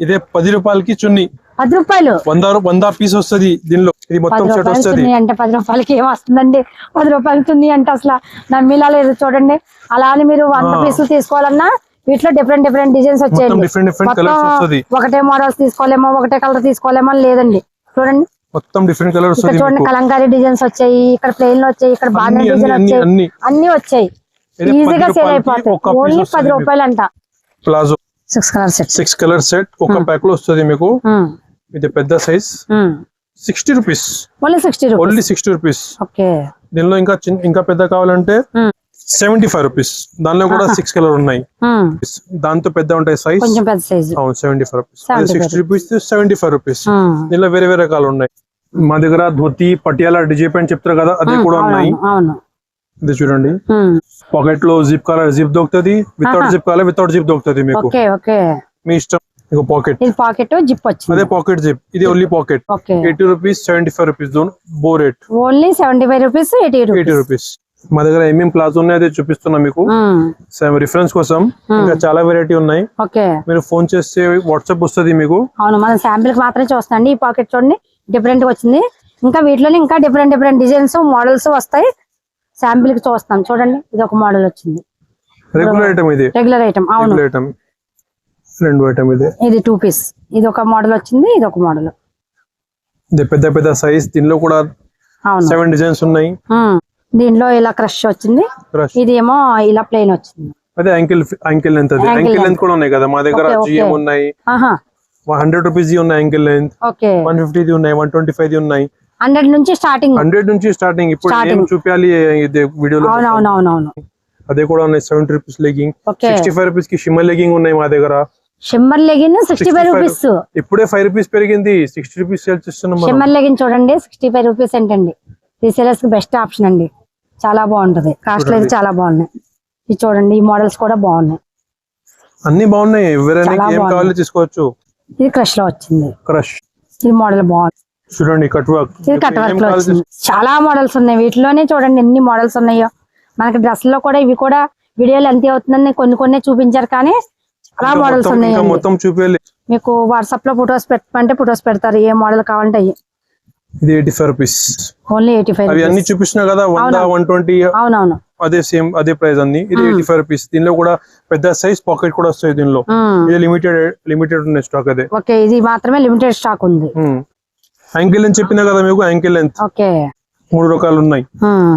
[SPEAKER 2] ఇదే పది రూపాయలకి చున్ని.
[SPEAKER 1] పది రూపాయలు?
[SPEAKER 2] వంద వంద పీస్ వస్తుంది దీనిలో. ఇది మొత్తం సెట్
[SPEAKER 1] రూపాయలు
[SPEAKER 2] వస్తుంది.
[SPEAKER 1] అంటే పది రూపాయలకి ఏం వస్తుందండి? పది రూపాయలు చున్నీ అంటే అసలు నమ్మిలా లేదు చూడండి. అలా అని మీరు వంద. పీసులు తీసుకోవాలన్నా వీటిలో డిఫరెంట్ డిఫరెంట్ డిజైన్స్ వచ్చాయండి.
[SPEAKER 2] డిఫరెంట్ డిఫరెంట్
[SPEAKER 1] మొత్తం
[SPEAKER 2] కలర్స్ వస్తుంది.
[SPEAKER 1] ఒకటే మోడల్స్ తీసుకోలేమో ఒకటే కలర్ తీసుకోలేమో లేదండి. చూడండి.
[SPEAKER 2] మొత్తం డిఫరెంట్ కలర్
[SPEAKER 1] ఇక్కడ
[SPEAKER 2] వస్తుంది
[SPEAKER 1] చూడండి కలంకారీ డిజైన్స్ వచ్చాయి ఇక్కడ ప్లెయిన్లో వచ్చాయి ఇక్కడ బాగా డిజైన్ వచ్చాయి.
[SPEAKER 2] అన్ని.
[SPEAKER 1] వచ్చాయి. ఈజీగా సేల్ అయిపోతాయి. ఓన్లీ పది. రూపాయలు అంట
[SPEAKER 2] palazzo
[SPEAKER 1] six colour set
[SPEAKER 2] six colour set ఒక ప్యాక్లో వస్తుంది మీకు. ఇది పెద్ద size sixty rupees
[SPEAKER 1] only sixty rupees
[SPEAKER 2] only sixty rupees
[SPEAKER 1] okay
[SPEAKER 2] దీనిలో ఇంకా ఇంకా పెద్ద కావాలంటే సెవెంటీ ఫైవ్ రూపీస్ దానిలో కూడా సిక్స్ కలర్ ఉన్నాయి. దాంతో పెద్ద ఉంటాయి సైజ్
[SPEAKER 1] కొంచెం పెద్ద సైజు
[SPEAKER 2] అవును seventy five rupees
[SPEAKER 1] 75
[SPEAKER 2] sixty rupees seventy five rupees దీనిలో వేరే వేరే రకాలు ఉన్నాయి. మా దగ్గర ధోతి పటియాలా డిజే ప్యాంట్ చెప్తారు కదా అదే కూడా ఉన్నాయి. ఇది చూడండి. పాకెట్లో జిప్ కావాలి జిప్ దొరుకుతుంది. వితౌట్. జిప్ కావాలి వితౌట్ జిప్ దొరుకుతుంది మీకు. మీ ఇష్టం. ఇక పాకెట్
[SPEAKER 1] పాకెట్ జిప్ వచ్చింది
[SPEAKER 2] అదే పాకెట్ జిప్ ఇది only pocket eighty rupees seventy five rupees బో rate
[SPEAKER 1] only seventy five rupees eighty rupees
[SPEAKER 2] మా దగ్గర ఏమేం ప్లాజో ఉన్నాయి అదే చూపిస్తున్నా మీకు. సేమ్ రిఫరెన్స్ కోసం. ఇంకా చాలా వెరైటీ ఉన్నాయి.
[SPEAKER 1] ఓకే.
[SPEAKER 2] మీరు ఫోన్ చేస్తే వాట్సాప్ వస్తుంది మీకు.
[SPEAKER 1] అవును మనం శాంపిల్కి మాత్రమే చూస్తాండి ఈ పాకెట్ చూడండి డిఫరెంట్ వచ్చింది. ఇంకా వీటిలోనే ఇంకా డిఫరెంట్ డిఫరెంట్ డిజైన్స్ మోడల్స్ వస్తాయి. శాంపిల్కి చూస్తాం. చూడండి ఇది ఒక మోడల్ వచ్చింది.
[SPEAKER 2] రెగ్యులర్ ఐటమ్ ఇది.
[SPEAKER 1] రెగ్యులర్ ఐటమ్ అవును.
[SPEAKER 2] రెగ్యులర్ ఐటమ్ రెండు ఐటమ్ ఇది.
[SPEAKER 1] ఇది టూ పీస్ ఇది ఒక మోడల్ వచ్చింది ఇది ఒక మోడల్
[SPEAKER 2] ఇది పెద్ద పెద్ద సైజ్ దీనిలో కూడా
[SPEAKER 1] అవును.
[SPEAKER 2] సెవెన్ డిజైన్స్ ఉన్నాయి.
[SPEAKER 1] దీనిలో ఇలా క్రష్ వచ్చింది. ఇది ఏమో ఇలా ప్లెయిన్ వచ్చింది.
[SPEAKER 2] అదే యాంకిల్ యాంకిల్ లెంత్ అది. Ankle
[SPEAKER 1] length.
[SPEAKER 2] లెంత్ కూడా ఉన్నాయి కదా మా దగ్గర. జిఎం ఉన్నాయి. హండ్రెడ్ రూపీస్ ఉన్నాయి ankle length
[SPEAKER 1] okay.
[SPEAKER 2] One fifty ఉన్నాయి వన్ ట్వంటీ ఫైవ్ ఉన్నాయి.
[SPEAKER 1] హండ్రెడ్ నుంచి స్టార్టింగ్.
[SPEAKER 2] హండ్రెడ్ నుంచి స్టార్టింగ్. ఇప్పుడు. ఏం చూపించాలి ఇది వీడియోలో
[SPEAKER 1] అవును అవును అవును అవును.
[SPEAKER 2] అదే కూడా ఉన్నాయి seventy rupees legging
[SPEAKER 1] okay.
[SPEAKER 2] Sixty five రూపీస్కి షిమ్మర్ లెగింగ్ ఉన్నాయి మా దగ్గర.
[SPEAKER 1] Shimmer legging sixty five
[SPEAKER 2] 65
[SPEAKER 1] rupees
[SPEAKER 2] ఇప్పుడే ఫైవ్ రూపీస్ పెరిగింది. సిక్స్టీ రూపీస్ సేల్ చేస్తున్నాం
[SPEAKER 1] షిమ్మర్ లెగిన్ చూడండి సిక్స్టీ ఫైవ్ రూపీస్ ఏంటండి? రీసేలర్స్కి బెస్ట్ ఆప్షన్ అండి. చాలా బాగుంటది. కాస్ట్ అయితే చాలా బాగున్నాయి. ఇది చూడండి ఈ మోడల్స్ కూడా బాగున్నాయి.
[SPEAKER 2] అన్ని బాగున్నాయి. ఎవరైనా తీసుకోవచ్చు.
[SPEAKER 1] ఇది క్రష్లో వచ్చింది.
[SPEAKER 2] క్రష్
[SPEAKER 1] ఇది మోడల్ బాగుంది.
[SPEAKER 2] చూడండి కట్ వర్క్
[SPEAKER 1] ఇది కట్ వర్క్లో వచ్చింది. చాలా మోడల్స్ ఉన్నాయి. వీటిలోనే చూడండి ఎన్ని మోడల్స్ ఉన్నాయో. మనకి డ్రెస్లో కూడా ఇవి కూడా వీడియోలు ఎంత అవుతుందని కొన్ని కొన్ని చూపించారు కానీ చాలా మోడల్స్
[SPEAKER 2] ఇంకా
[SPEAKER 1] ఉన్నాయండి.
[SPEAKER 2] మొత్తం చూపించాలి
[SPEAKER 1] మీకు వాట్సాప్లో ఫొటోస్ పెట్టమంటే ఫొటోస్ పెడతారు. ఏ మోడల్ కావాలంటే అయ్యి.
[SPEAKER 2] ఇది eighty five rupees
[SPEAKER 1] only eighty five
[SPEAKER 2] అవి అన్ని చూపించినా కదా వంద. వన్ ట్వంటీ
[SPEAKER 1] అవునవును.
[SPEAKER 2] అదే సేమ్ అదే ప్రైస్ అన్ని. ఇది
[SPEAKER 1] Hmm.
[SPEAKER 2] ఎయిటీ ఫైవ్ రూపీస్ దీనిలో కూడా పెద్ద సైజ్ పాకెట్ కూడా వస్తాయి దీనిలో.
[SPEAKER 1] ఉమ్.
[SPEAKER 2] ఇది లిమిటెడ్ లిమిటెడ్ ఉన్నాయి స్టాక్ అదే.
[SPEAKER 1] ఓకే ఇది మాత్రమే లిమిటెడ్ స్టాక్ ఉంది.
[SPEAKER 2] యాంకిల్ లెంత్ చెప్పినా కదా మీకు? యాంకిల్ లెంత్
[SPEAKER 1] ఓకే
[SPEAKER 2] మూడు రకాలు ఉన్నాయి.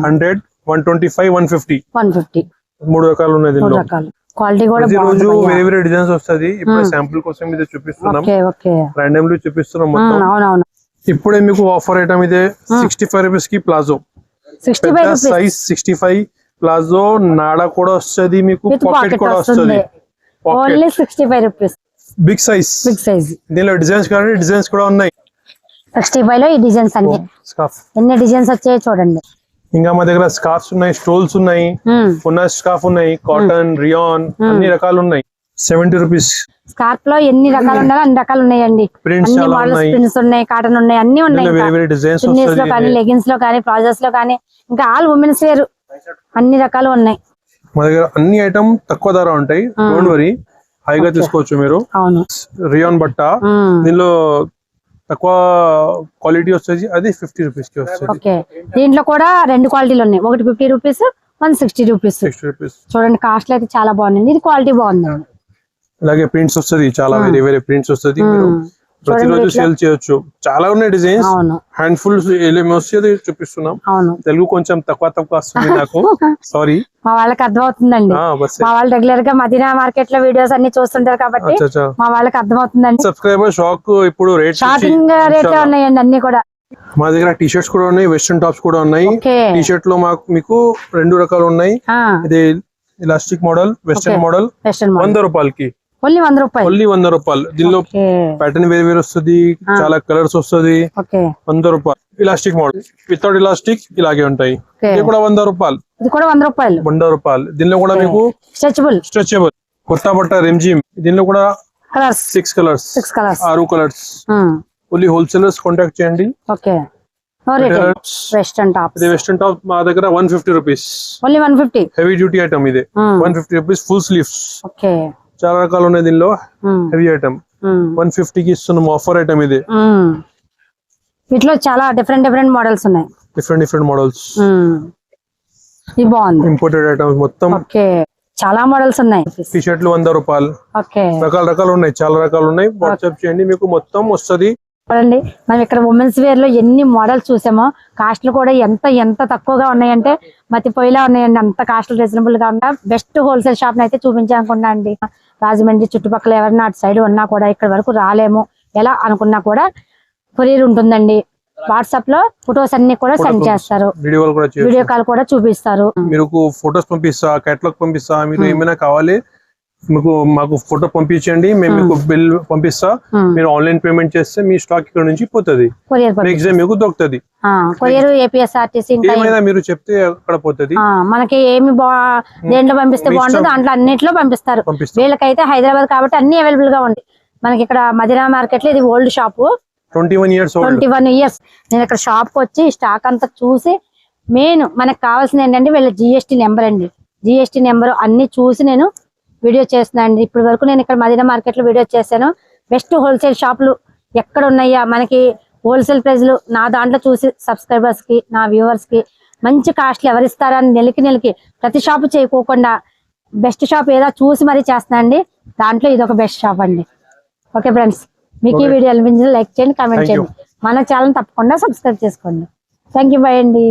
[SPEAKER 2] Hundred one twenty five one fifty
[SPEAKER 1] one fifty
[SPEAKER 2] మూడు రకాలు ఉన్నాయి
[SPEAKER 1] మూడు
[SPEAKER 2] దీనిలో.
[SPEAKER 1] రకాలు. క్వాలిటీ కూడా
[SPEAKER 2] రోజు. వేరే వేరే డిజైన్స్ వస్తుంది ఇప్పుడు
[SPEAKER 1] Hmm.
[SPEAKER 2] శాంపుల్ కోసం ఇది చూపిస్తున్నాం.
[SPEAKER 1] ఓకే ఓకే
[SPEAKER 2] ర్యాండమ్లీ చూపిస్తున్నాం మొత్తం.
[SPEAKER 1] అవునవును.
[SPEAKER 2] ఇప్పుడే మీకు ఆఫర్ ఐటమ్ ఇదే సిక్స్టీ ఫైవ్ రూపీస్కి ప్లాజో.
[SPEAKER 1] సిక్స్టీ ఫైవ్
[SPEAKER 2] పెద్ద
[SPEAKER 1] rupees
[SPEAKER 2] size sixty five palazzo నాడ కూడా వస్తుంది మీకు
[SPEAKER 1] విత్
[SPEAKER 2] పాకెట్
[SPEAKER 1] పాకెట్
[SPEAKER 2] కూడా
[SPEAKER 1] వస్తుంది.
[SPEAKER 2] వస్తుంది. Pocket
[SPEAKER 1] only sixty five rupees
[SPEAKER 2] big size
[SPEAKER 1] big size
[SPEAKER 2] దీనిలో డిజైన్స్ కానీ డిజైన్స్ కూడా ఉన్నాయి.
[SPEAKER 1] సిక్స్టీ ఫైవ్లో ఈ డిజైన్స్ అన్ని.
[SPEAKER 2] స్కార్ఫ్
[SPEAKER 1] ఎన్ని డిజైన్స్ వచ్చాయో చూడండి.
[SPEAKER 2] ఇంకా మా దగ్గర స్కార్ఫ్స్ ఉన్నాయి స్టోల్స్ ఉన్నాయి
[SPEAKER 1] ఉమ్.
[SPEAKER 2] ఉన్న స్కార్ఫ్ ఉన్నాయి కాటన్ రియాన్ అన్ని రకాలు ఉన్నాయి. సెవెంటీ రూపీస్
[SPEAKER 1] స్కార్ప్లో ఎన్ని రకాలు ఉండాలో అన్ని రకాలు ఉన్నాయండి. అన్ని మోడల్స్. ప్రింట్స్ ఉన్నాయి. కాటన్ ఉన్నాయి అన్ని ఉన్నాయి చున్నీస్లో కానీ
[SPEAKER 2] వస్తుంది
[SPEAKER 1] లెగిన్స్లో కానీ ప్లాజోస్లో కానీ ఇంకా ఆల్ ఉమెన్స్ వేర్ అన్ని రకాలు ఉన్నాయి.
[SPEAKER 2] మా దగ్గర అన్ని ఐటమ్ తక్కువ ధర ఉంటాయి. డోంట్ వరీ హాయిగా తీసుకోవచ్చు మీరు. రియాన్ బట్ట. దీనిలో తక్కువ క్వాలిటీ వచ్చేసి అది ఫిఫ్టీ రూపీస్కి వస్తుంది.
[SPEAKER 1] ఓకే. దీంట్లో కూడా రెండు క్వాలిటీలు ఉన్నాయి. ఒకటి fifty rupees one sixty rupees
[SPEAKER 2] sixty rupees
[SPEAKER 1] చూడండి కాస్ట్ అయితే చాలా బాగుంది ఇది క్వాలిటీ బాగుందండి.
[SPEAKER 2] అలాగే ప్రింట్స్ వస్తుంది చాలా వేరే వేరే ప్రింట్స్ వస్తుంది. మీరు. ప్రతిరోజు. సేల్ చేయొచ్చు. చాలా ఉన్నాయి డిజైన్స్ హ్యాండ్ ఫుల్ ఏమేమి చూపిస్తున్నాం. తెలుగు కొంచెం తక్కువ తక్కువ వస్తుంది నాకు. <laughs> సారీ
[SPEAKER 1] మా వాళ్ళకి అర్థమవుతుందండి. మా వాళ్ళు రెగ్యులర్గా మదీనా మార్కెట్లో వీడియోస్ అన్ని చూస్తుంటారు కాబట్టి మా వాళ్ళకి అర్థమవుతుందండి.
[SPEAKER 2] సబ్స్క్రైబర్ షాక్ ఇప్పుడు రేట్
[SPEAKER 1] షాపింగ్ రేట్ ఉన్నాయండి అన్ని కూడా.
[SPEAKER 2] మా దగ్గర టీ షర్ట్స్ కూడా ఉన్నాయి వెస్ట్రన్ టాప్స్ కూడా ఉన్నాయి. టీ షర్ట్లో మాకు మీకు రెండు రకాలు ఉన్నాయి. ఇది ఎలాస్టిక్ మోడల్ వెస్టర్న్. మోడల్ వంద రూపాయలకి.
[SPEAKER 1] ఓన్లీ వంద రూపాయలు?
[SPEAKER 2] ఓన్లీ వంద రూపాయలు. దీనిలో ప్యాటర్న్ వేరే వేరే వస్తుంది చాలా కలర్స్ వస్తుంది. వంద రూపాయలు. ఇలాస్టిక్ మోడల్ వితౌట్ ఇలాస్టిక్ ఇలాగే ఉంటాయి. ఇది కూడా వంద రూపాయలు.
[SPEAKER 1] ఇది కూడా వంద రూపాయలు.
[SPEAKER 2] వంద రూపాయలు. దీనిలో కూడా మీకు
[SPEAKER 1] స్ట్రెచబుల్
[SPEAKER 2] స్ట్రెచబుల్ కొత్త బట్ట రెమ్జిమ్ దీనిలో కూడా
[SPEAKER 1] colours
[SPEAKER 2] six colours
[SPEAKER 1] six colours
[SPEAKER 2] ఆరు కలర్స్ ఓన్లీ హోల్సేలర్స్ కాంటాక్ట్ చేయండి.
[SPEAKER 1] ఓకే. వెస్టర్న్ టాప్
[SPEAKER 2] ఇది వెస్టర్న్ టాప్ మా దగ్గర one fifty rupees
[SPEAKER 1] only one fifty
[SPEAKER 2] heavy duty item ఇది. One fifty rupees full sleeves
[SPEAKER 1] okay.
[SPEAKER 2] చాలా రకాలు ఉన్నాయి దీనిలో. హెవీ ఐటమ్ వన్కి ఇస్తున్నాం ఆఫర్ ఐటమ్ ఇది.
[SPEAKER 1] వీటిలో చాలా డిఫరెంట్ డిఫరెంట్ మోడల్స్ ఉన్నాయి.
[SPEAKER 2] Different different models.
[SPEAKER 1] ఇది బాగుంది.
[SPEAKER 2] ఇంపోర్టెడ్ ఐటమ్స్ మొత్తం.
[SPEAKER 1] ఓకే. చాలా మోడల్స్ ఉన్నాయి.
[SPEAKER 2] టీ షర్ట్లు వంద రూపాయలు.
[SPEAKER 1] ఓకే.
[SPEAKER 2] రకాల రకాలు ఉన్నాయి. చాలా రకాలు ఉన్నాయి. వాట్సాప్ చేయండి మీకు మొత్తం వస్తది.
[SPEAKER 1] చూడండి మనం ఇక్కడ ఉమెన్స్ వేర్లో ఎన్ని మోడల్స్ చూసామో కాస్ట్లు కూడా ఎంత ఎంత తక్కువగా ఉన్నాయంటే మతిపోయిలా ఉన్నాయండి. అంత కాస్ట్లు రీజనబుల్గా ఉంటా బెస్ట్ హోల్సేల్ షాప్ అయితే చూపించాలనుకున్నా అండి. రాజమండ్రి చుట్టుపక్కల ఎవరైనా అటు సైడ్ ఉన్నా కూడా ఇక్కడ వరకు రాలేము. ఎలా అనుకున్నా కూడా కొరియర్ ఉంటుందండి. వాట్సాప్లో ఫొటోస్ అన్ని కూడా సెండ్ చేస్తారు.
[SPEAKER 2] వీడియో కాల్ కూడా చేయొచ్చు
[SPEAKER 1] వీడియో కాల్ కూడా చూపిస్తారు.
[SPEAKER 2] మీరు ఫొటోస్ పంపిస్తా కేటలాగ్ పంపిస్తా మీరు ఏమైనా కావాలి? మీకు మాకు ఫోటో పంపించండి మేము మీకు బిల్ పంపిస్తా మీరు ఆన్లైన్ పేమెంట్ చేస్తే మీ స్టాక్ ఇక్కడ నుంచి పోతుంది.
[SPEAKER 1] కొరియర్
[SPEAKER 2] నెక్స్ట్ డే మీకు దొరుకుతుంది.
[SPEAKER 1] కొరియర్ ఏపీఎస్ఆర్టీసీ ఇంకా
[SPEAKER 2] ఏమైనా మీరు చెప్తే అక్కడ పోతుంది.
[SPEAKER 1] మనకి ఏమి దేంట్లో పంపిస్తే బాగుంటుందో. దాంట్లో అన్నిట్లో పంపిస్తారు.
[SPEAKER 2] పంపిస్తాం.
[SPEAKER 1] వీళ్ళకైతే హైదరాబాద్ కాబట్టి అన్ని అవైలబుల్గా ఉంటాయి. మనకి ఇక్కడ మదిరా మార్కెట్లో ఇది old shop
[SPEAKER 2] twenty one years
[SPEAKER 1] twenty one years నేను ఇక్కడ షాప్కి వచ్చి స్టాక్ అంతా చూసి మెయిన్ మనకు కావాల్సింది ఏంటంటే వీళ్ళ జిఎస్టీ నెంబర్ అండి. జిఎస్టీ నెంబర్ అన్ని చూసి నేను వీడియో చేస్తున్నాను అండి ఇప్పటి వరకు నేను ఇక్కడ మదీనా మార్కెట్లో వీడియో చేశాను. బెస్ట్ హోల్సేల్ షాపులు ఎక్కడ ఉన్నాయా మనకి హోల్సేల్ ప్రైజ్లు నా దాంట్లో చూసి సబ్స్క్రైబర్స్కి నా వ్యూవర్స్కి మంచి కాస్ట్లు ఎవరిస్తారా అని నెలకి నెలకి ప్రతి షాపు చేయకోకుండా బెస్ట్ షాప్ ఏదో చూసి మరీ చేస్తున్నా అండి దాంట్లో ఇది ఒక బెస్ట్ షాప్ అండి. ఓకే ఫ్రెండ్స్ మీకు ఈ. వీడియో అనిపించింది లైక్ చేయండి కామెంట్. చేయండి. మన ఛానల్ తప్పకుండా సబ్స్క్రైబ్ చేసుకోండి. థ్యాంక్ యూ బై అండి.